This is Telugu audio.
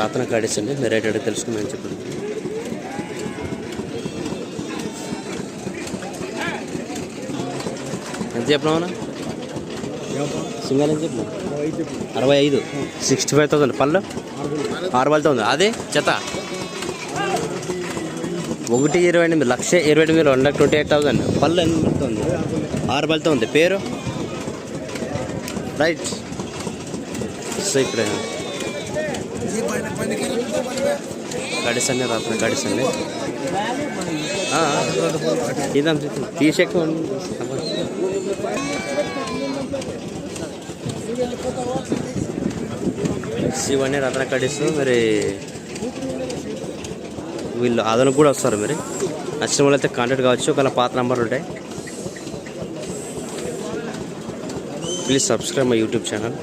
రాతన కాడీస్ అండి మీరు రేట్ అడిగి తెలుసుకున్నాను చెప్పండి ఎంత చెప్పినామన్నా సింగల్ ఎంత చెప్పిన? అరవై ఐదు. సిక్స్టీ ఫైవ్ థౌసండ్ పళ్ళు? ఆరు వేల ఉంది. అదే జత ఒకటి ఇరవై ఎనిమిది. లక్ష ఇరవై ఎనిమిది one lakh twenty eight thousand పళ్ళు ఎనిమిది పడుతుంది ఉంది? ఆరు పళ్ళతో ఉంది. పేరు? రైట్. సో ఇక్కడ గడిస్ అన్నీ రాత్రి గడిస్ అన్నీ ఇదాం తీసేక ఇవన్నీ రత్న కడిస్తూ మరి వీళ్ళు అదనకు కూడా వస్తారు మరి. నచ్చిన వాళ్ళు అయితే కాంటాక్ట్ కావచ్చు. ఒకవేళ పాత నంబర్లు ఉంటాయి please subscribe my YouTube channel